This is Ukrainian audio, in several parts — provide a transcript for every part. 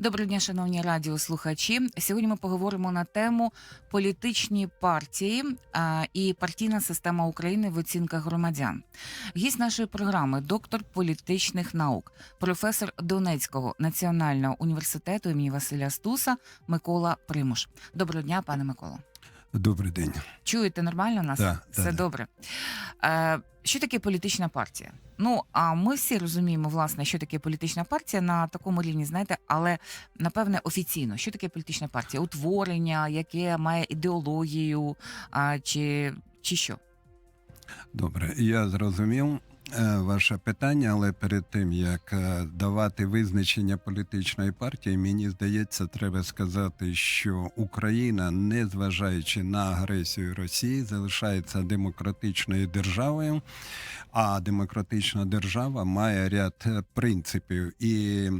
Доброго дня, шановні радіослухачі. Сьогодні ми поговоримо на тему політичні партії і партійна система України в оцінках громадян. Гість нашої програми, доктор політичних наук, професор Донецького національного університету імені Василя Стуса Микола Примуш. Доброго дня, пане Миколо. Добрий день. Чуєте нормально нас? Да, Все да, добре. Е, що таке політична партія? Ну, а ми всі розуміємо, власне, що таке політична партія на такому рівні, знаєте, але напевне офіційно, що таке політична партія? Утворення, яке має ідеологію, а, чи, чи що? Добре, я зрозумів ваше питання, але перед тим як е, давати визначення політичної партії, мені здається, треба сказати, що Україна, незважаючи на агресію Росії, залишається демократичною державою. А демократична держава має ряд е, принципів і.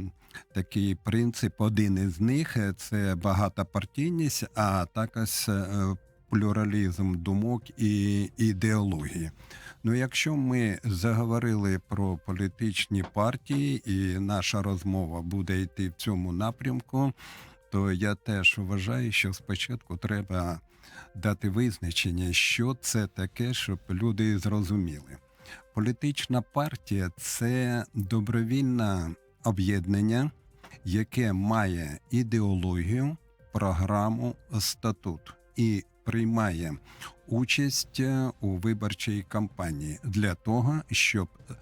Такий принцип, один із них е, це багатопартійність, а також е, плюралізм думок і ідеології. Ну, якщо ми заговорили про політичні партії, і наша розмова буде йти в цьому напрямку, то я теж вважаю, що спочатку треба дати визначення, що це таке, щоб люди зрозуміли. Політична партія це добровільне об'єднання, яке має ідеологію, програму, статут і приймає участь е, у виборчій кампанії для того, щоб е,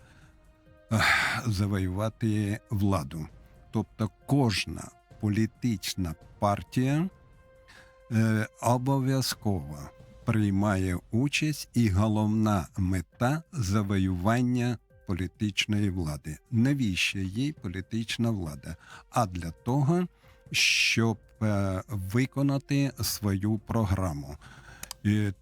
завоювати владу. Тобто кожна політична партія е, обов'язково приймає участь, і головна мета завоювання політичної влади. Навіщо їй політична влада? А для того, щоб виконати свою програму.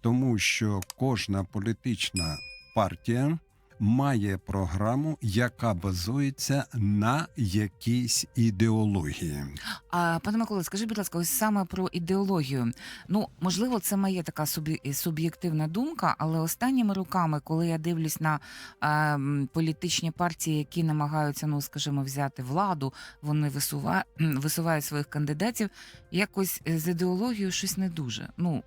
Тому що кожна політична партія має програму, яка базується на якійсь ідеології. А пане Микола, скажіть, будь ласка, ось саме про ідеологію. Ну, можливо, це моя така суб'є- суб'єктивна думка, але останніми роками, коли я дивлюсь на е, політичні партії, які намагаються, ну скажімо, взяти владу, вони висува... висувають своїх кандидатів, якось е, з ідеологією щось не дуже. Ну.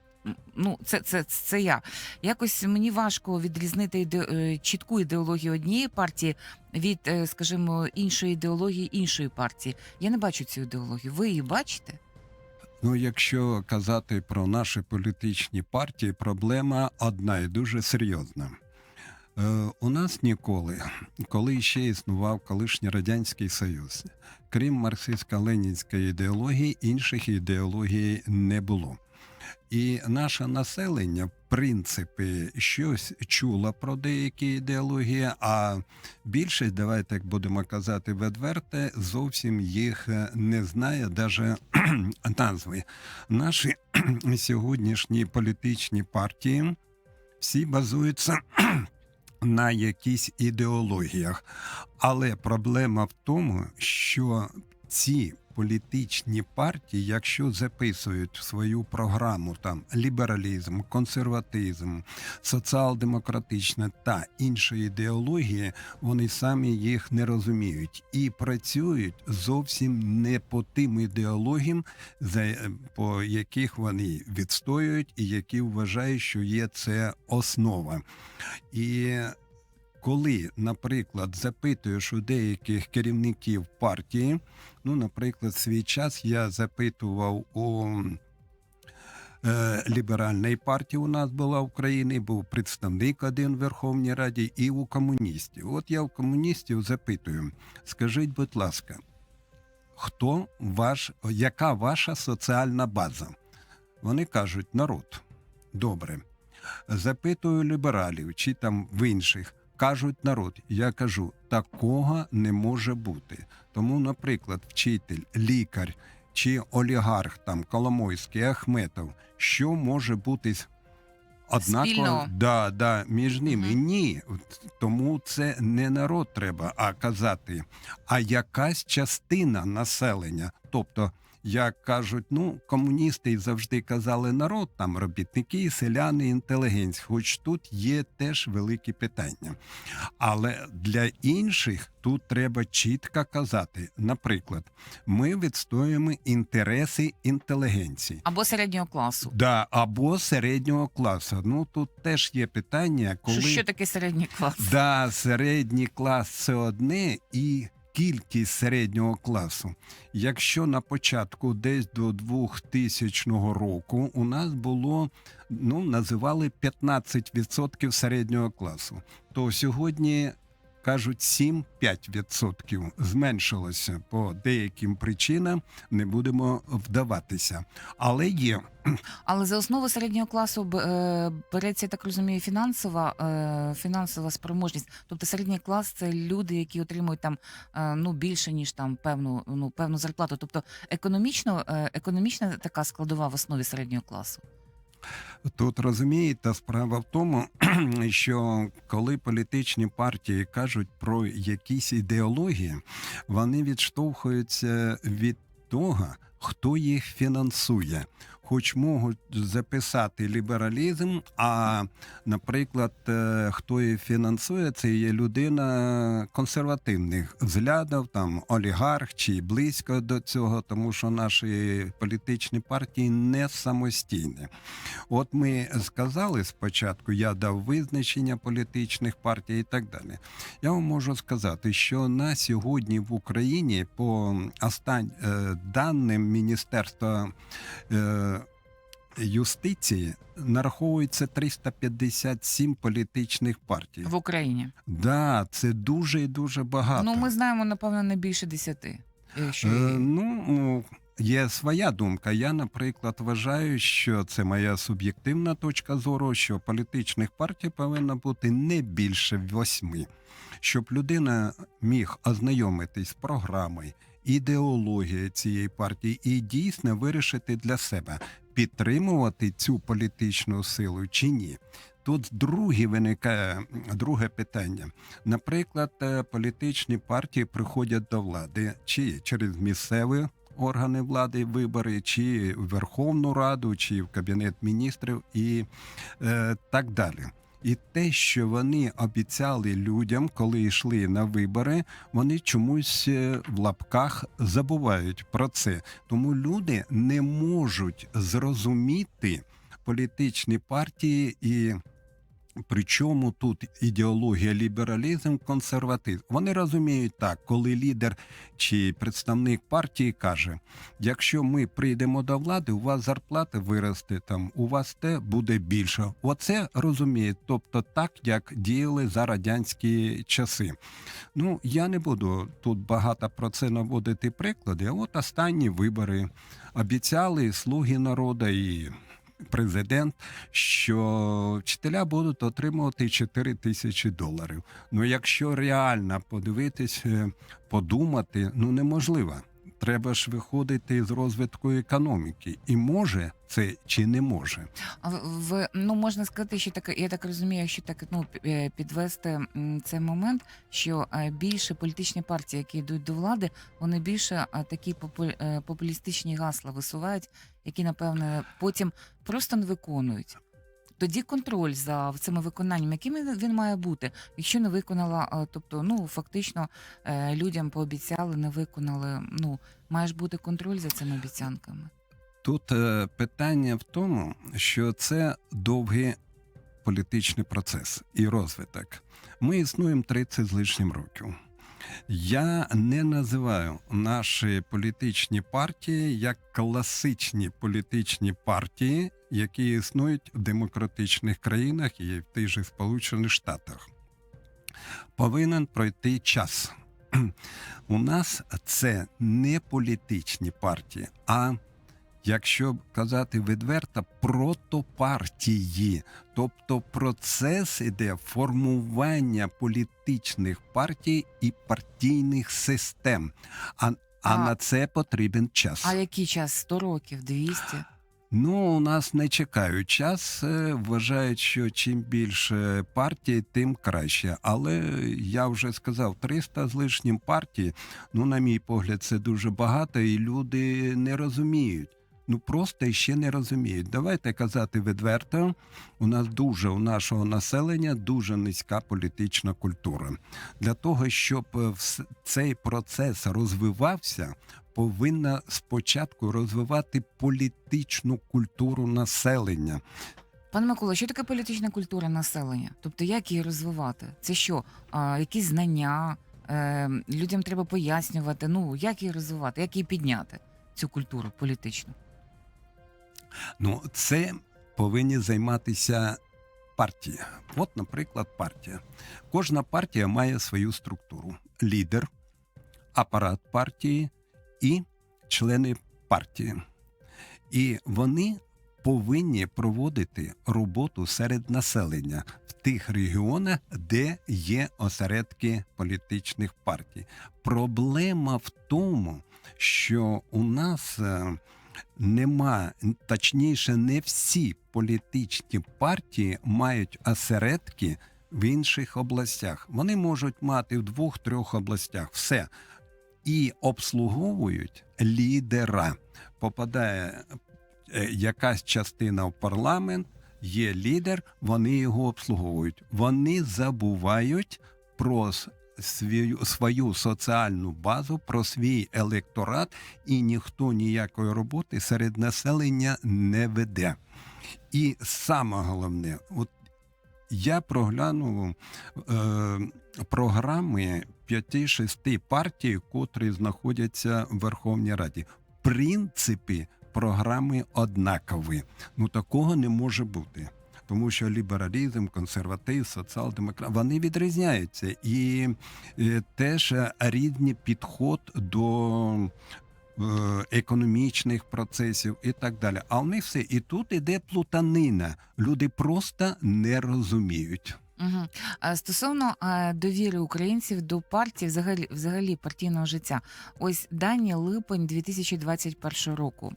Ну, це, це, це я. Якось мені важко відрізнити іде... е, чітку ідеологію однієї партії від, е, скажімо, іншої ідеології іншої партії. Я не бачу цю ідеологію. Ви її бачите? Ну, якщо казати про наші політичні партії, проблема одна і дуже серйозна. Е, у нас ніколи, коли ще існував колишній Радянський Союз, крім марксистсько-ленінської ідеології, інших ідеологій не було. І наше населення, в принципі, щось чуло про деякі ідеології, а більшість, давайте так будемо казати, відверте, зовсім їх не знає, навіть назви. Наші сьогоднішні політичні партії всі базуються на якісь ідеологіях. Але проблема в тому, що ці політичні партії, якщо записують в свою програму там лібералізм, консерватизм, соціал-демократичне та інші ідеології, вони самі їх не розуміють і працюють зовсім не по тим ідеологіям, за по яких вони відстоюють, і які вважають, що є це основа. І коли, наприклад, запитуєш у деяких керівників партії, ну, наприклад, свій час я запитував у е, ліберальної партії у нас була в Україні, був представник один в Верховній Раді, і у комуністів. От я у комуністів запитую: скажіть, будь ласка, хто ваш, яка ваша соціальна база? Вони кажуть, народ. Добре. Запитую лібералів чи там в інших. Кажуть народ, я кажу, такого не може бути. Тому, наприклад, вчитель, лікар чи олігарх, там Коломойський, Ахметов, що може бути однаково да, да, між ними? Мгм. Ні. Тому це не народ треба, а казати, а якась частина населення. Тобто, як кажуть, ну комуністи завжди казали народ, там робітники, селяни, інтелігенція. Хоч тут є теж великі питання. Але для інших тут треба чітко казати. Наприклад, ми відстоюємо інтереси інтелігенції. Або середнього класу. Да, або середнього класу. Ну тут теж є питання, коли Що, що таке середній клас? да, середній клас це одне і кількість середнього класу. Якщо на початку десь до 2000 року у нас було ну називали 15% середнього класу, то сьогодні. Кажуть, 7-5% зменшилося по деяким причинам, не будемо вдаватися. Але є Але за основу середнього класу е, береться, я так розумію, фінансова, е, фінансова спроможність. Тобто середній клас це люди, які отримують там е, ну більше ніж там певну ну певну зарплату. Тобто економічно, економічна така складова в основі середнього класу. Тут розумієте, справа в тому, що коли політичні партії кажуть про якісь ідеології, вони відштовхуються від того, хто їх фінансує. Хоч можуть записати лібералізм, а, наприклад, е, хто їх фінансує, це є людина консервативних взглядів, там олігарх чи близько до цього, тому що наші політичні партії не самостійні. От ми сказали спочатку, я дав визначення політичних партій і так далі. Я вам можу сказати, що на сьогодні в Україні по остань... е, даним Міністерства е, юстиції нараховується 357 політичних партій. В Україні. Да, це дуже і дуже багато. Ну ми знаємо, напевно, не більше десяти. Якщо Е, ну, ну, є своя думка. Я, наприклад, вважаю, що це моя суб'єктивна точка зору, що політичних партій повинно бути не більше восьми, щоб людина міг ознайомитись з програмою, ідеологією цієї партії і дійсно вирішити для себе, підтримувати цю політичну силу чи ні. Тут друге виникає друге питання. Наприклад, е, політичні партії приходять до влади чи через місцеві органи влади, вибори, чи в Верховну Раду, чи в Кабінет міністрів і е, так далі. І те, що вони обіцяли людям, коли йшли на вибори, вони чомусь е, в лапках забувають про це. Тому люди не можуть зрозуміти політичні партії і. Причому тут ідеологія лібералізм, консерватизм. Вони розуміють так, коли лідер чи представник партії каже: якщо ми прийдемо до влади, у вас зарплата виросте там, у вас те буде більше. Оце розуміють, тобто так, як діяли за радянські часи. Ну я не буду тут багато про це наводити приклади. А от останні вибори обіцяли слуги народу і президент, що вчителя будуть отримувати 4 тисячі доларів. Ну, якщо реально подивитись, е, подумати, ну неможливо. Треба ж виходити з розвитку економіки. І може це чи не може. А в- ну можна сказати, що так я так розумію, що так ну е, підвести цей момент, що е, більше політичні партії, які йдуть до влади, вони більше е, такі попу- популістичні гасла висувають, які напевне потім просто не виконують. Тоді контроль за цими виконаннями, яким він- він має бути, якщо не виконала, е, тобто ну фактично е, людям пообіцяли, не виконали. Ну має ж бути контроль за цими обіцянками. Тут е, питання в тому, що це довгий політичний процес і розвиток. Ми існуємо 30 з лишнім років. Я не називаю наші політичні партії як класичні політичні партії, які існують в демократичних країнах і в тих же Сполучених Штатах. Повинен пройти час. У нас це не політичні партії, а якщо казати відверто, протопартії. Тобто процес іде формування політичних партій і партійних систем. А, а, А- на це потрібен час. А який час? 100 років, 200? Ну, у нас не чекають час. е, Вважають, що чим більше партій, тим краще. Але я вже сказав, 300 з лишнім партій. Ну, на мій погляд, це дуже багато, і люди не розуміють. Ну просто ще не розуміють. Давайте казати відверто. У нас дуже у нашого населення дуже низька політична культура. Для того, щоб е, цей процес розвивався, повинна спочатку розвивати політичну культуру населення. Пане Микола, що таке політична культура населення? Тобто, як її розвивати? Це що? А, якісь знання? Е, людям треба пояснювати. Ну, як її розвивати, як її підняти, цю культуру політичну? Ну, це повинні займатися партії. От, наприклад, партія. Кожна партія має свою структуру: лідер, апарат партії і члени партії. І вони повинні проводити роботу серед населення в тих регіонах, де є осередки політичних партій. Проблема в тому, що у нас е, нема, точніше, не всі політичні партії мають осередки в інших областях. Вони можуть мати в двох-трьох областях все. І обслуговують лідера. Попадає е, якась частина в парламент, є лідер, вони його обслуговують. Вони забувають про свою, свою соціальну базу, про свій електорат, і ніхто ніякої роботи серед населення не веде. І саме головне, от я проглянув е, програми 5-6 партій, котрі знаходяться в Верховній Раді. Принципи програми однакові. Ну такого не може бути. Тому що лібералізм, консерватив, соціал-демократ вони відрізняються, і е, теж різний підход до е, економічних процесів і так далі. А в них все і тут іде плутанина. Люди просто не розуміють. Угу. Стосовно довіри українців до партії, взагалі, взагалі партійного життя, ось дані липень 2021 року.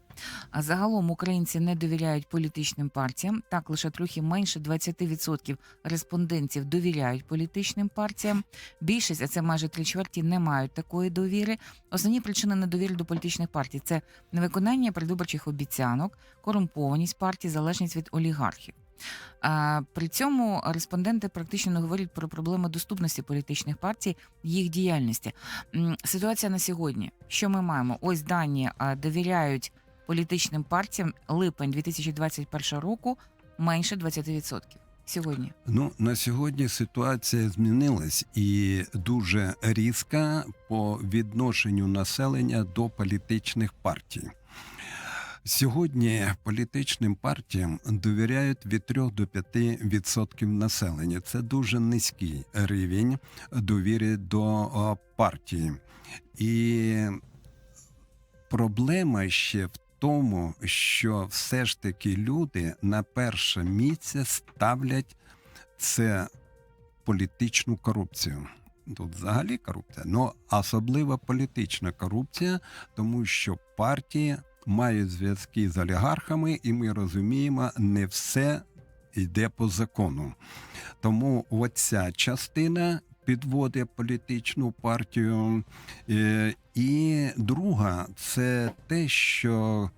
А загалом українці не довіряють політичним партіям. Так, лише трохи менше 20% респондентів довіряють політичним партіям. Більшість, а це майже три чверті, не мають такої довіри. Основні причини недовіри до політичних партій це невиконання передвиборчих обіцянок, корумпованість партій, залежність від олігархів. При цьому респонденти практично говорять про проблеми доступності політичних партій, їх діяльності. Ситуація на сьогодні. Що ми маємо? Ось дані довіряють політичним партіям липень 2021 року менше 20%. Сьогодні. Ну на сьогодні ситуація змінилась і дуже різка по відношенню населення до політичних партій. Сьогодні політичним партіям довіряють від 3 до 5 відсотків населення. Це дуже низький рівень довіри до партії. І проблема ще в тому, що все ж таки люди на перше місце ставлять це політичну корупцію. Тут взагалі корупція, але особливо політична корупція, тому що партії мають зв'язки з олігархами, і ми розуміємо, не все йде по закону. Тому оця частина підводить політичну партію. Е, І друга це те, що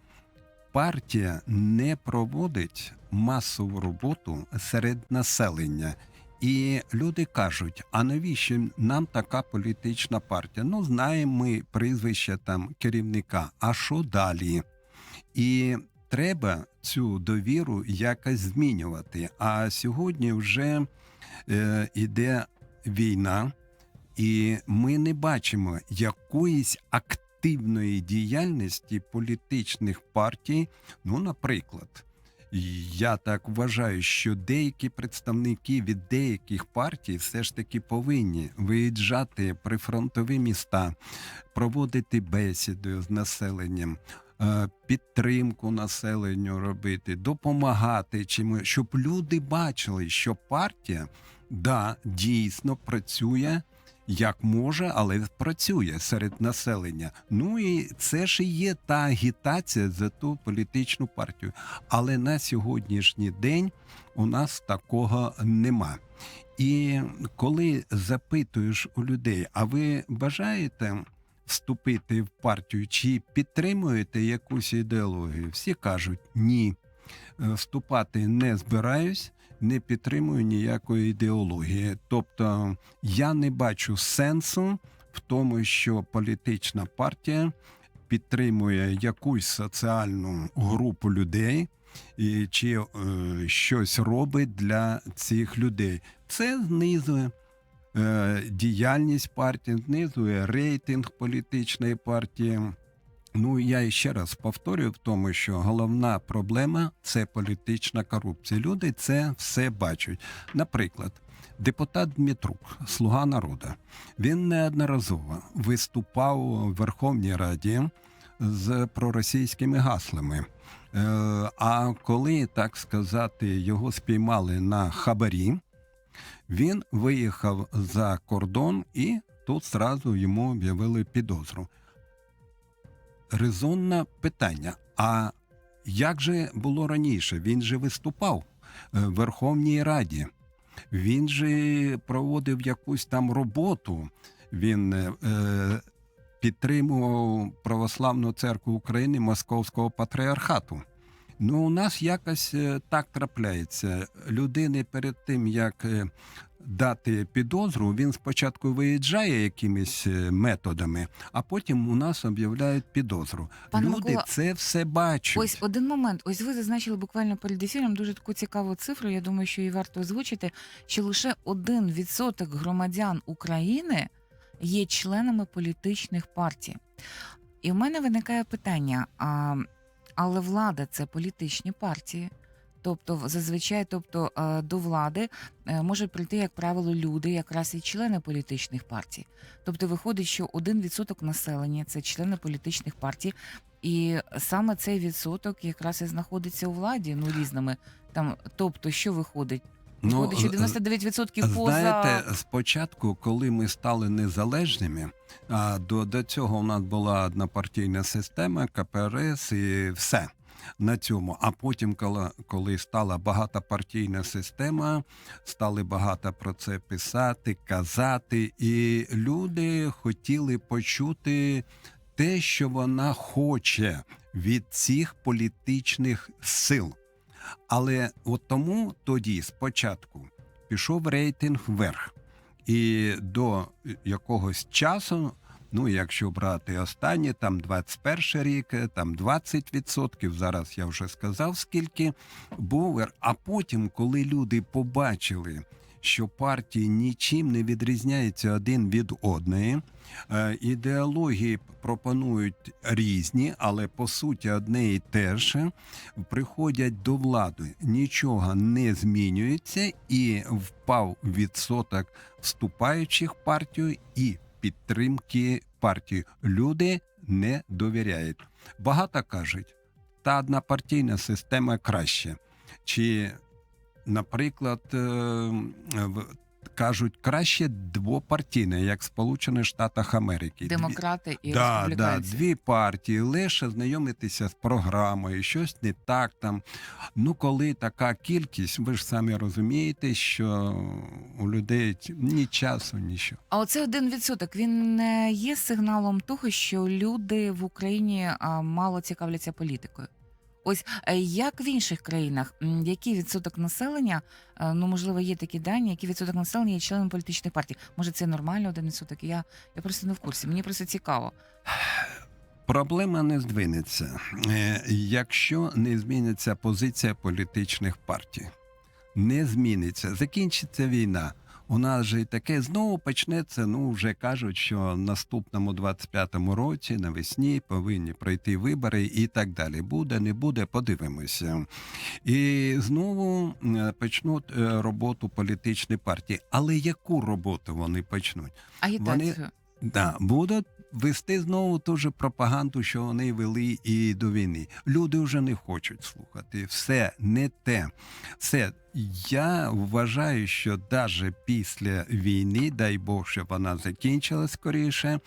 партія не проводить масову роботу серед населення. І люди кажуть: а навіщо нам така політична партія? Ну, знаємо ми прізвище там керівника. А що далі? І треба цю довіру якось змінювати. А сьогодні вже е, іде війна, і ми не бачимо якоїсь активної діяльності політичних партій. Ну, наприклад. Я так вважаю, що деякі представники від деяких партій все ж таки повинні виїжджати при фронтові міста, проводити бесіди з населенням, е, підтримку населенню робити, допомагати чимось, щоб люди бачили, що партія да, дійсно працює як може, але працює серед населення. Ну і це ж і є та агітація за ту політичну партію. Але на сьогоднішній день у нас такого нема. І коли запитуєш у людей, а ви бажаєте вступити в партію чи підтримуєте якусь ідеологію? Всі кажуть ні. Е, Вступати не збираюсь, не підтримую ніякої ідеології. Тобто я не бачу сенсу в тому, що політична партія підтримує якусь соціальну групу людей і чи е, щось робить для цих людей. Це знизує е, діяльність партії, знизує рейтинг політичної партії. Ну я ще раз повторюю в тому, що головна проблема це політична корупція. Люди це все бачать. Наприклад, депутат Дмитрук, слуга народу, він неодноразово виступав у Верховній Раді з проросійськими гаслами. Е, А коли, так сказати, його спіймали на хабарі, він виїхав за кордон і тут зразу йому об'явили підозру. Резонне питання: а як же було раніше? Він же виступав е, в Верховній Раді, він же проводив якусь там роботу. Він е, підтримував Православну церкву України Московського патріархату. Ну, у нас якось е, так трапляється. Людини перед тим, як е, дати підозру, він спочатку виїжджає якимись е, методами, а потім у нас об'являють підозру. Пане Люди Микола, це все бачать. Ось один момент. Ось ви зазначили буквально перед ефіром дуже таку цікаву цифру. Я думаю, що її варто озвучити, що лише один відсоток громадян України є членами політичних партій. І в мене виникає питання: а, але влада це політичні партії. Тобто, зазвичай, тобто е, до влади е, можуть прийти, як правило, люди, якраз і члени політичних партій. Тобто, виходить, що один відсоток населення це члени політичних партій, і саме цей відсоток якраз і знаходиться у владі, ну різними там. Тобто, що виходить? Виходить, що е, 99% поза Знаєте, спочатку, коли ми стали незалежними, а до, до цього у нас була однопартійна система, КПРС і все на цьому. А потім, коли, стала багатопартійна система, стали багато про це писати, казати, і люди хотіли почути те, що вона хоче від цих політичних сил. Але от тому тоді спочатку пішов рейтинг вверх. І до якогось часу, ну якщо брати останні, там 21 рік, там 20%, зараз я вже сказав, скільки був. А потім, коли люди побачили, що партії нічим не відрізняються один від одної, е, ідеології пропонують різні, але по суті одне і те ж, приходять до влади, нічого не змінюється, і впав відсоток вступаючих партію і підтримки партії. Люди не довіряють. Багато кажуть, та однопартійна система краще. Чи, наприклад, е, кажуть, краще двопартійна, як в Сполучених Штатах Америки. Демократи і Да, да, дві партії, лише знайомитися з програмою, щось не так там. Ну, коли така кількість, ви ж самі розумієте, що у людей ні часу, ні що. А оцей один відсоток він не є сигналом того, що люди в Україні мало цікавляться політикою. Ось е, як в інших країнах, який відсоток населення, е, ну можливо, є такі дані, який відсоток населення є членом політичних партій? Може, це нормально один відсоток? Я, я просто не в курсі. Мені просто цікаво. Проблема не здвинеться, Е, якщо не зміниться позиція політичних партій. Не зміниться. Закінчиться війна. У нас же і таке знову почнеться. Ну вже кажуть, що в наступному 25-му році навесні повинні пройти вибори і так далі. Буде, не буде, подивимося. І знову е, почнуть е, роботу політичні партії. Але яку роботу вони почнуть? Агітацію. Да, будуть вести знову ту же пропаганду, що вони вели і до війни. Люди вже не хочуть слухати. Все не те. Все. Я вважаю, що навіть після війни, дай Бог, щоб вона закінчилась скоріше,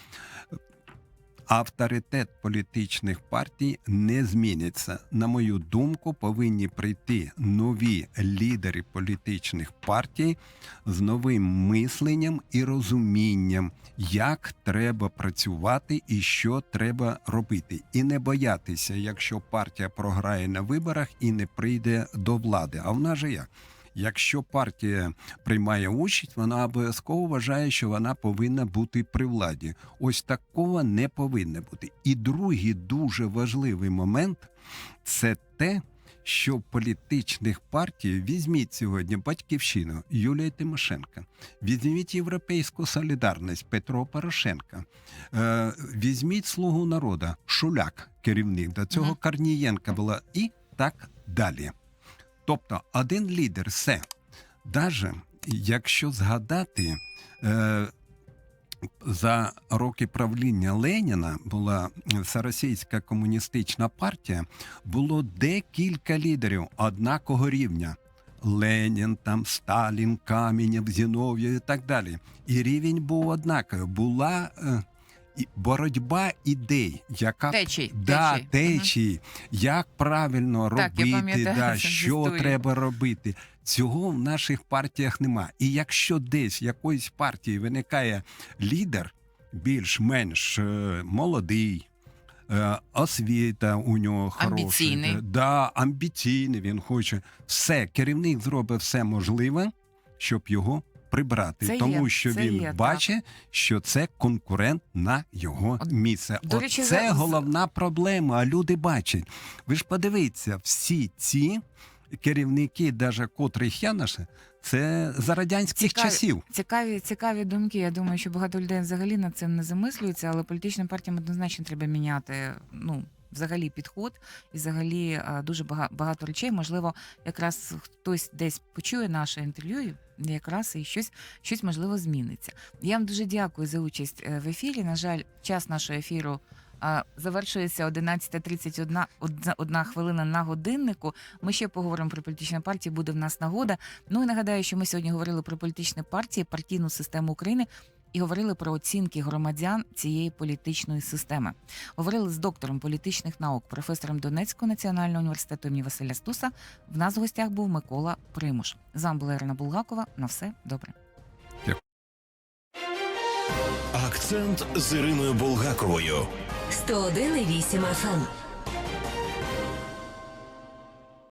авторитет політичних партій не зміниться. На мою думку, повинні прийти нові лідери політичних партій з новим мисленням і розумінням, як треба працювати і що треба робити, і не боятися, якщо партія програє на виборах і не прийде до влади. А в нас же як? Якщо партія приймає участь, вона обов'язково вважає, що вона повинна бути при владі. Ось такого не повинно бути. І другий дуже важливий момент це те, що політичних партій візьміть сьогодні батьківщину Юлія Тимошенка, візьміть Європейську солідарність Петро Порошенка, е, візьміть слугу народу Шуляк, керівник до цього Мгм. Корнієнка була, і так далі. Тобто один лідер все. Даже якщо згадати, е, за роки правління Леніна була Всеросійська комуністична партія, було декілька лідерів однакового рівня. Ленін, там Сталін, Камінєв, Зінов'єв і так далі. І рівень був однаковий. Була е, боротьба ідей, яка Течій. Да, течій. Течії, як правильно Так, робити, да, що треба робити. Цього в наших партіях нема. І якщо десь в якоїсь партії виникає лідер, більш-менш е, молодий, е, освіта у нього хороша, Амбіційний. да, амбіційний, він хоче. Все, керівник зробить все можливе, щоб його прибрати, Це є, тому що це він є, так. що це конкурент на його місце. до От речі, це за- головна проблема. А люди бачать. Ви ж подивіться, всі ці керівники, навіть котрих я наше, це за радянських Цікаві- часів. Цікаві, цікаві думки. Я думаю, що багато людей взагалі над цим не замислюються, але політичним партіям однозначно треба міняти. Ну. Взагалі підход і взагалі е, дуже багато речей. Можливо, якраз хтось десь почує наше інтерв'ю, якраз і щось, щось можливо зміниться. Я вам дуже дякую за участь е, в ефірі. На жаль, час нашого ефіру е, завершується 11.31, одна, одна хвилина на годиннику. Ми ще поговоримо про політичні партії. Буде в нас нагода. Ну і нагадаю, що ми сьогодні говорили про політичні партії, партійну систему України і говорили про оцінки громадян цієї політичної системи. Говорили з доктором політичних наук, професором Донецького національного університету імені Василя Стуса. В нас в гостях був Микола Примуш. З вами була Ірина Булгакова. На все добре. Акцент з Іриною Булгаковою. 101,8 FM.